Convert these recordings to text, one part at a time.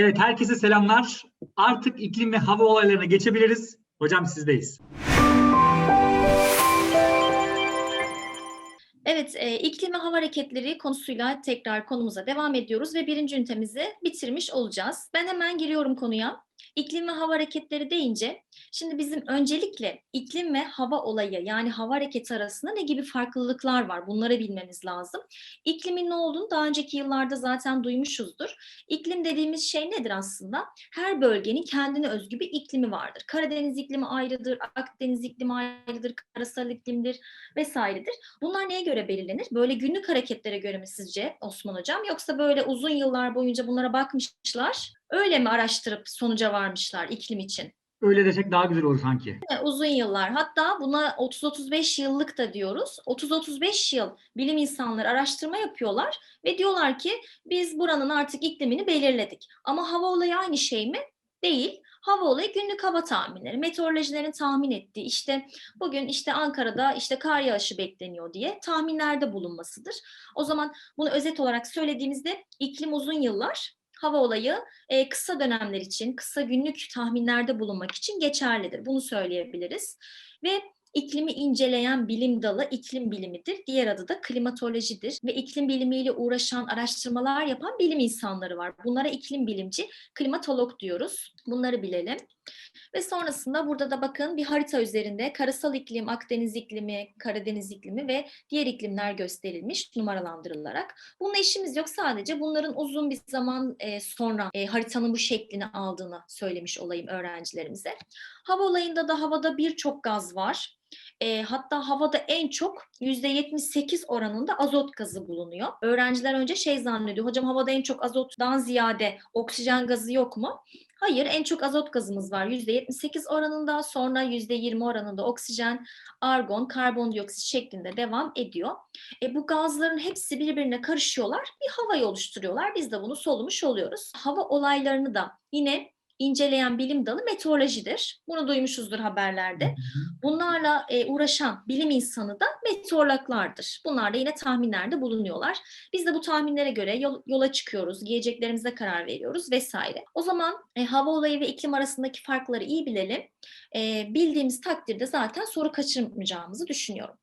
Evet, herkese selamlar. Artık iklim ve hava olaylarına geçebiliriz. Hocam sizdeyiz. Evet, e, iklim ve hava hareketleri konusuyla tekrar konumuza devam ediyoruz ve birinci ünitemizi bitirmiş olacağız. Ben hemen giriyorum konuya. İklim ve hava hareketleri deyince, şimdi bizim öncelikle iklim ve hava olayı yani hava hareketi arasında ne gibi farklılıklar var? Bunları bilmemiz lazım. İklimin ne olduğunu daha önceki yıllarda zaten duymuşuzdur. İklim dediğimiz şey nedir aslında? Her bölgenin kendine özgü bir iklimi vardır. Karadeniz iklimi ayrıdır, Akdeniz iklimi ayrıdır, karasal iklimdir vesairedir. Bunlar neye göre belirlenir? Böyle günlük hareketlere göre mi sizce Osman Hocam? Yoksa böyle uzun yıllar boyunca bunlara bakmışlar, öyle mi araştırıp sonuca varmışlar iklim için? Öyle desek daha güzel olur sanki. Uzun yıllar. Hatta buna 30-35 yıllık da diyoruz. 30-35 yıl bilim insanları araştırma yapıyorlar ve diyorlar ki biz buranın artık iklimini belirledik. Ama hava olayı aynı şey mi? Değil. Hava olayı günlük hava tahminleri. Meteorolojilerin tahmin ettiği işte bugün işte Ankara'da işte kar yağışı bekleniyor diye tahminlerde bulunmasıdır. O zaman bunu özet olarak söylediğimizde iklim uzun yıllar, hava olayı e, kısa dönemler için, kısa günlük tahminlerde bulunmak için geçerlidir. Bunu söyleyebiliriz. Ve iklimi inceleyen bilim dalı iklim bilimidir. Diğer adı da klimatolojidir. Ve iklim bilimiyle uğraşan, araştırmalar yapan bilim insanları var. Bunlara iklim bilimci, klimatolog diyoruz. Bunları bilelim. Ve sonrasında burada da bakın bir harita üzerinde karasal iklim, Akdeniz iklimi, Karadeniz iklimi ve diğer iklimler gösterilmiş numaralandırılarak. Bununla işimiz yok sadece bunların uzun bir zaman e, sonra e, haritanın bu şeklini aldığını söylemiş olayım öğrencilerimize. Hava olayında da havada birçok gaz var. E, hatta havada en çok %78 oranında azot gazı bulunuyor. Öğrenciler önce şey zannediyor, hocam havada en çok azottan ziyade oksijen gazı yok mu? Hayır, en çok azot gazımız var %78 oranında, sonra %20 oranında oksijen, argon, karbondioksit şeklinde devam ediyor. E, bu gazların hepsi birbirine karışıyorlar, bir havayı oluşturuyorlar. Biz de bunu solumuş oluyoruz. Hava olaylarını da yine inceleyen bilim dalı meteorolojidir. Bunu duymuşuzdur haberlerde. Bunlarla e, uğraşan bilim insanı da meteorologlardır. Bunlar da yine tahminlerde bulunuyorlar. Biz de bu tahminlere göre yol- yola çıkıyoruz, giyeceklerimize karar veriyoruz vesaire. O zaman e, hava olayı ve iklim arasındaki farkları iyi bilelim. E, bildiğimiz takdirde zaten soru kaçırmayacağımızı düşünüyorum.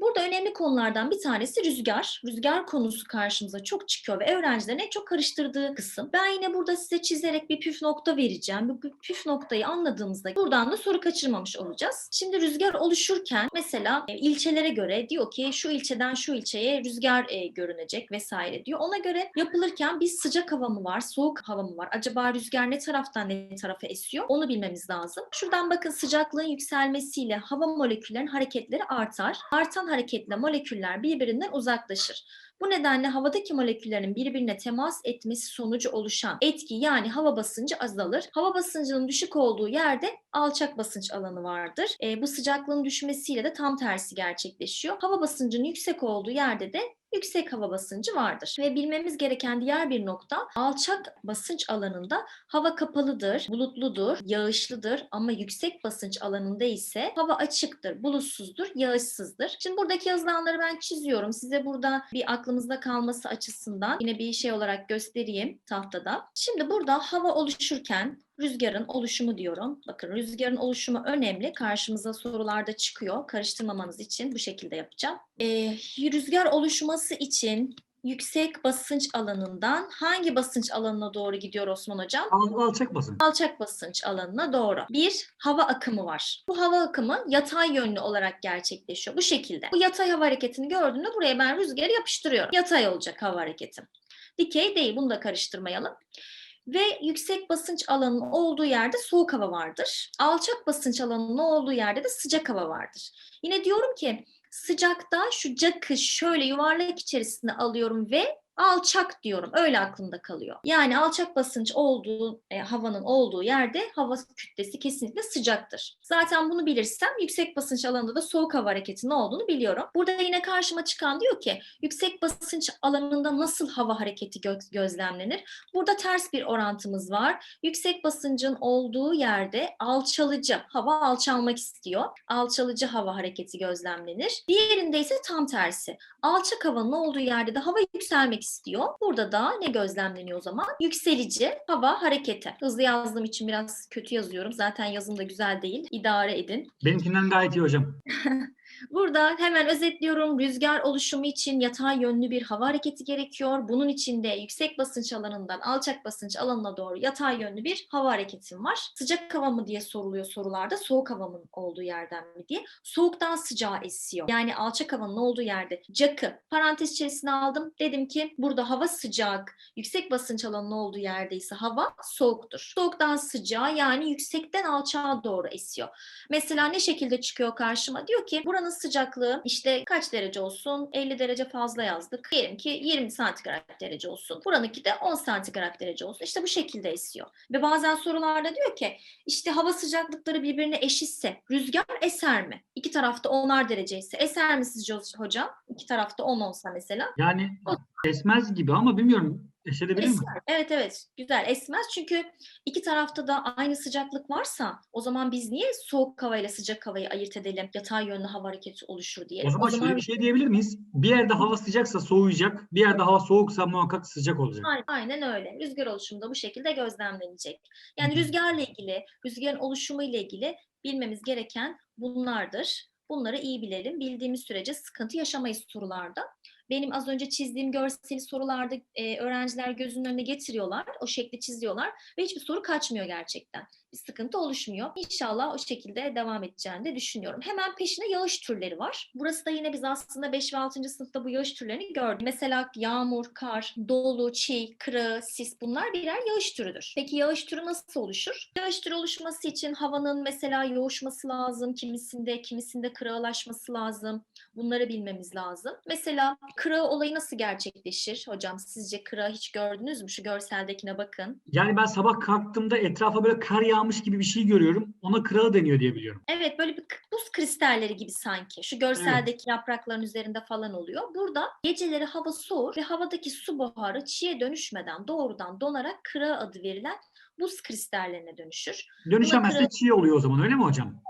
Burada önemli konulardan bir tanesi rüzgar. Rüzgar konusu karşımıza çok çıkıyor ve öğrencilerin en çok karıştırdığı kısım. Ben yine burada size çizerek bir püf nokta vereceğim. Bu pü- püf noktayı anladığımızda buradan da soru kaçırmamış olacağız. Şimdi rüzgar oluşurken mesela e, ilçelere göre diyor ki şu ilçeden şu ilçeye rüzgar e, görünecek vesaire diyor. Ona göre yapılırken bir sıcak hava mı var, soğuk hava mı var? Acaba rüzgar ne taraftan ne tarafa esiyor? Onu bilmemiz lazım. Şuradan bakın sıcaklığın yükselmesiyle hava moleküllerinin hareketleri artar. Artan hareketle moleküller birbirinden uzaklaşır. Bu nedenle havadaki moleküllerin birbirine temas etmesi sonucu oluşan etki yani hava basıncı azalır. Hava basıncının düşük olduğu yerde alçak basınç alanı vardır. E, bu sıcaklığın düşmesiyle de tam tersi gerçekleşiyor. Hava basıncının yüksek olduğu yerde de yüksek hava basıncı vardır. Ve bilmemiz gereken diğer bir nokta alçak basınç alanında hava kapalıdır, bulutludur, yağışlıdır ama yüksek basınç alanında ise hava açıktır, bulutsuzdur, yağışsızdır. Şimdi buradaki yazılanları ben çiziyorum. Size burada bir aklımızda kalması açısından yine bir şey olarak göstereyim tahtada. Şimdi burada hava oluşurken rüzgarın oluşumu diyorum. Bakın rüzgarın oluşumu önemli. Karşımıza sorularda çıkıyor. Karıştırmamanız için bu şekilde yapacağım. Ee, rüzgar oluşması için yüksek basınç alanından hangi basınç alanına doğru gidiyor Osman Hocam? Al, alçak basın. alçak basınç alanına doğru. Bir hava akımı var. Bu hava akımı yatay yönlü olarak gerçekleşiyor. Bu şekilde. Bu yatay hava hareketini gördüğümde buraya ben rüzgarı yapıştırıyorum. Yatay olacak hava hareketim. Dikey değil. Bunu da karıştırmayalım. Ve yüksek basınç alanının olduğu yerde soğuk hava vardır. Alçak basınç alanının olduğu yerde de sıcak hava vardır. Yine diyorum ki sıcakta şu cakı şöyle yuvarlak içerisinde alıyorum ve alçak diyorum. Öyle aklımda kalıyor. Yani alçak basınç olduğu e, havanın olduğu yerde hava kütlesi kesinlikle sıcaktır. Zaten bunu bilirsem yüksek basınç alanında da soğuk hava hareketinin olduğunu biliyorum. Burada yine karşıma çıkan diyor ki yüksek basınç alanında nasıl hava hareketi gö- gözlemlenir? Burada ters bir orantımız var. Yüksek basıncın olduğu yerde alçalıcı hava alçalmak istiyor. Alçalıcı hava hareketi gözlemlenir. Diğerinde ise tam tersi. Alçak havanın olduğu yerde de hava yükselmek istiyor. Burada da ne gözlemleniyor o zaman? Yükselici hava hareketi. Hızlı yazdığım için biraz kötü yazıyorum. Zaten yazım da güzel değil. İdare edin. Benimkinden gayet iyi hocam. Burada hemen özetliyorum. Rüzgar oluşumu için yatay yönlü bir hava hareketi gerekiyor. Bunun için de yüksek basınç alanından alçak basınç alanına doğru yatay yönlü bir hava hareketim var. Sıcak hava mı diye soruluyor sorularda. Soğuk havanın olduğu yerden mi diye. Soğuktan sıcağa esiyor. Yani alçak havanın olduğu yerde cakı parantez içerisine aldım. Dedim ki burada hava sıcak. Yüksek basınç alanının olduğu yerde ise hava soğuktur. Soğuktan sıcağa yani yüksekten alçağa doğru esiyor. Mesela ne şekilde çıkıyor karşıma? Diyor ki buranın sıcaklığı işte kaç derece olsun? 50 derece fazla yazdık. Diyelim ki 20 santigrat derece olsun. Buranınki de 10 santigrat derece olsun. İşte bu şekilde esiyor. Ve bazen sorularda diyor ki işte hava sıcaklıkları birbirine eşitse rüzgar eser mi? İki tarafta 10'ar derece ise eser mi sizce hocam? İki tarafta 10 olsa mesela. Yani esmez gibi ama bilmiyorum. Eşedebilir mi? Esmer. Evet evet güzel esmez çünkü iki tarafta da aynı sıcaklık varsa o zaman biz niye soğuk havayla sıcak havayı ayırt edelim yatay yönlü hava hareketi oluşur diye. O zaman şöyle bir şey diyebilir miyiz? Bir yerde hava sıcaksa soğuyacak, bir yerde hava soğuksa muhakkak sıcak olacak. Aynen, aynen öyle. Rüzgar oluşumu da bu şekilde gözlemlenecek. Yani rüzgarla ilgili, rüzgarın oluşumu ile ilgili bilmemiz gereken bunlardır. Bunları iyi bilelim. Bildiğimiz sürece sıkıntı yaşamayız sorularda. Benim az önce çizdiğim görseli sorularda e, öğrenciler gözünün önüne getiriyorlar. O şekli çiziyorlar ve hiçbir soru kaçmıyor gerçekten. Bir sıkıntı oluşmuyor. İnşallah o şekilde devam edeceğini de düşünüyorum. Hemen peşine yağış türleri var. Burası da yine biz aslında 5 ve 6. sınıfta bu yağış türlerini gördük. Mesela yağmur, kar, dolu, çiğ, kırı, sis bunlar birer yağış türüdür. Peki yağış türü nasıl oluşur? Yağış türü oluşması için havanın mesela yoğuşması lazım. Kimisinde, kimisinde kırağılaşması lazım. Bunları bilmemiz lazım. Mesela kırağı olayı nasıl gerçekleşir? Hocam sizce kırağı hiç gördünüz mü? Şu görseldekine bakın. Yani ben sabah kalktığımda etrafa böyle kar yağmış gibi bir şey görüyorum. Ona kırağı deniyor diye biliyorum. Evet böyle bir buz kristalleri gibi sanki. Şu görseldeki yaprakların üzerinde falan oluyor. Burada geceleri hava soğur ve havadaki su buharı çiğe dönüşmeden doğrudan donarak kıra adı verilen buz kristallerine dönüşür. Dönüşemezse kırağı- çiğ oluyor o zaman öyle mi hocam?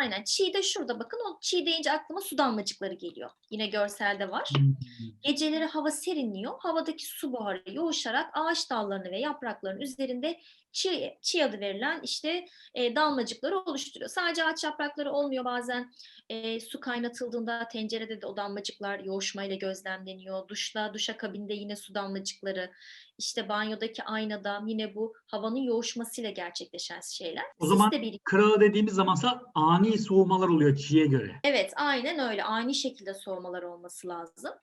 Aynen çiğ de şurada bakın o çiğ deyince aklıma su damlacıkları geliyor. Yine görselde var. Hmm. Geceleri hava serinliyor. Havadaki su buharı yoğuşarak ağaç dallarını ve yaprakların üzerinde çiğ, çiğ adı verilen işte e, damlacıkları oluşturuyor. Sadece ağaç yaprakları olmuyor bazen e, su kaynatıldığında tencerede de o damlacıklar yoğuşmayla gözlemleniyor. Duşta, duşakabinde yine su damlacıkları. İşte banyodaki aynada yine bu havanın yoğuşmasıyla gerçekleşen şeyler. O zaman Sis de bir Kırağı dediğimiz zamansa ani soğumalar oluyor çiğe göre. Evet, aynen öyle. Aynı şekilde soğumalar olması lazım.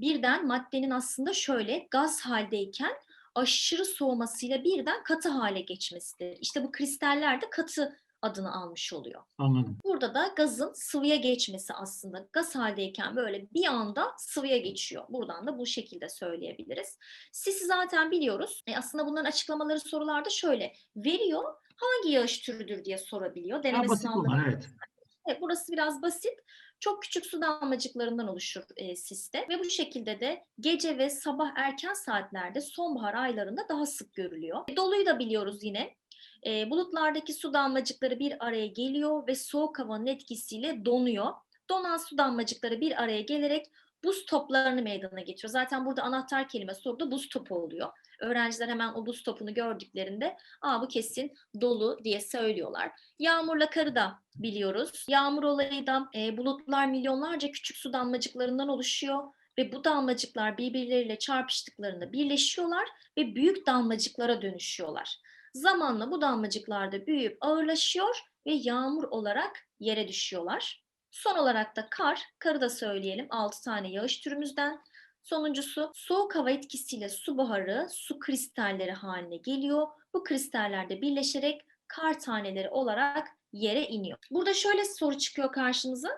Birden maddenin aslında şöyle gaz haldeyken aşırı soğumasıyla birden katı hale geçmesidir. İşte bu kristaller de katı adını almış oluyor. Anladım. Burada da gazın sıvıya geçmesi aslında gaz haldeyken böyle bir anda sıvıya geçiyor. Buradan da bu şekilde söyleyebiliriz. Sisi zaten biliyoruz. E aslında bunların açıklamaları sorularda şöyle veriyor. Hangi yağış türüdür diye sorabiliyor. Deneme bunlar evet. Burası biraz basit. Çok küçük su damlacıklarından oluşur e, siste ve bu şekilde de gece ve sabah erken saatlerde sonbahar aylarında daha sık görülüyor. E, Doluyu da biliyoruz yine. E, bulutlardaki su damlacıkları bir araya geliyor ve soğuk havanın etkisiyle donuyor. Donan su damlacıkları bir araya gelerek buz toplarını meydana getiriyor. Zaten burada anahtar kelime soruda buz topu oluyor. Öğrenciler hemen o buz topunu gördüklerinde Aa, bu kesin dolu diye söylüyorlar. Yağmurla karı da biliyoruz. Yağmur olayı da e, bulutlar milyonlarca küçük su damlacıklarından oluşuyor ve bu damlacıklar birbirleriyle çarpıştıklarında birleşiyorlar ve büyük damlacıklara dönüşüyorlar. Zamanla bu damlacıklar da büyüyüp ağırlaşıyor ve yağmur olarak yere düşüyorlar. Son olarak da kar, karı da söyleyelim 6 tane yağış türümüzden. Sonuncusu soğuk hava etkisiyle su buharı su kristalleri haline geliyor. Bu kristaller de birleşerek kar taneleri olarak yere iniyor. Burada şöyle soru çıkıyor karşımıza.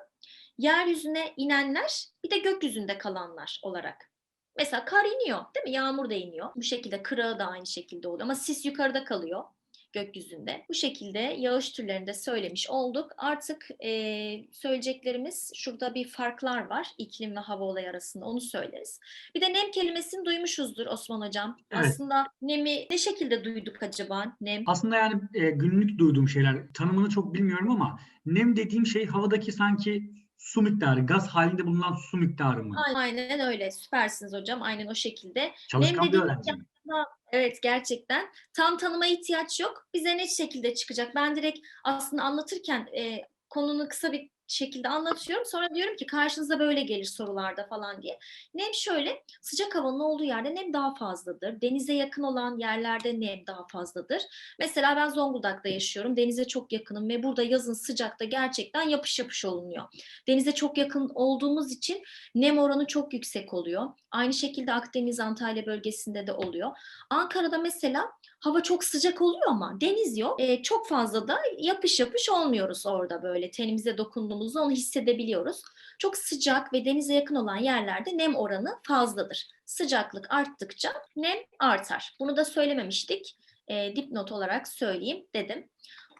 Yeryüzüne inenler bir de gökyüzünde kalanlar olarak. Mesela kar iniyor değil mi? Yağmur da iniyor. Bu şekilde kırağı da aynı şekilde oluyor ama sis yukarıda kalıyor gökyüzünde. Bu şekilde yağış türlerini de söylemiş olduk. Artık eee, söyleyeceklerimiz şurada bir farklar var iklim ve hava olayı arasında onu söyleriz. Bir de nem kelimesini duymuşuzdur Osman Hocam. Evet. Aslında nemi ne şekilde duyduk acaba nem? Aslında yani e, günlük duyduğum şeyler. Tanımını çok bilmiyorum ama nem dediğim şey havadaki sanki su miktarı, gaz halinde bulunan su miktarı mı? Aynen öyle. Süpersiniz hocam. Aynen o şekilde. Çalışkan bir dediğim öğrenci mi? Evet gerçekten. Tam tanıma ihtiyaç yok. Bize net şekilde çıkacak. Ben direkt aslında anlatırken e, konunu kısa bir şekilde anlatıyorum. Sonra diyorum ki karşınıza böyle gelir sorularda falan diye. Nem şöyle sıcak havanın olduğu yerde nem daha fazladır. Denize yakın olan yerlerde nem daha fazladır. Mesela ben Zonguldak'ta yaşıyorum. Denize çok yakınım ve burada yazın sıcakta gerçekten yapış yapış olunuyor. Denize çok yakın olduğumuz için nem oranı çok yüksek oluyor. Aynı şekilde Akdeniz, Antalya bölgesinde de oluyor. Ankara'da mesela hava çok sıcak oluyor ama deniz yok. Ee, çok fazla da yapış yapış olmuyoruz orada böyle tenimize dokunduğumuzda onu hissedebiliyoruz. Çok sıcak ve denize yakın olan yerlerde nem oranı fazladır. Sıcaklık arttıkça nem artar. Bunu da söylememiştik. Ee, dipnot olarak söyleyeyim dedim.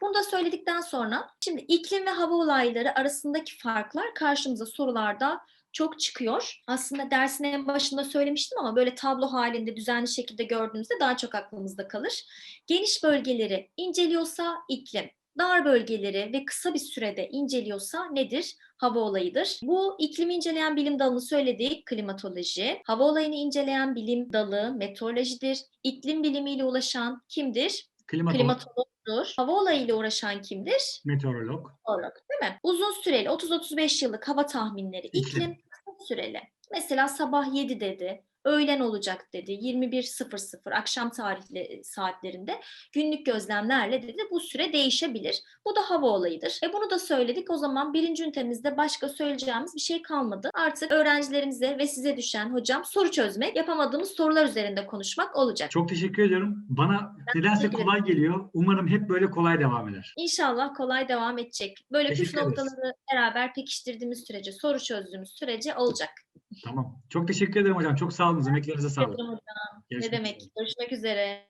Bunu da söyledikten sonra şimdi iklim ve hava olayları arasındaki farklar karşımıza sorularda çok çıkıyor. Aslında dersin en başında söylemiştim ama böyle tablo halinde düzenli şekilde gördüğümüzde daha çok aklımızda kalır. Geniş bölgeleri inceliyorsa iklim, dar bölgeleri ve kısa bir sürede inceliyorsa nedir? Hava olayıdır. Bu iklimi inceleyen bilim dalını söyledik klimatoloji. Hava olayını inceleyen bilim dalı meteorolojidir. İklim bilimiyle ulaşan kimdir? Klimatolog, Klimatologdur. Hava olayıyla uğraşan kimdir? meteorolog. olarak değil mi? Uzun süreli 30-35 yıllık hava tahminleri, İklim. Süreli. Mesela sabah 7 dedi, öğlen olacak dedi, 21.00 akşam tarihli saatlerinde günlük gözlemlerle dedi bu süre değişebilir. Bu da hava olayıdır. E bunu da söyledik. O zaman birinci ünitemizde başka söyleyeceğimiz bir şey kalmadı. Artık öğrencilerimize ve size düşen hocam soru çözmek, yapamadığımız sorular üzerinde konuşmak olacak. Çok teşekkür ediyorum. Bana nedense teşekkür kolay geliyor. Umarım hep böyle kolay devam eder. İnşallah kolay devam edecek. Böyle püf noktaları beraber pekiştirdiğimiz sürece, soru çözdüğümüz sürece olacak. Tamam. Çok teşekkür ederim hocam. Çok sağ olun. Emeklerinize sağlık. Ne demek. Görüşmek üzere.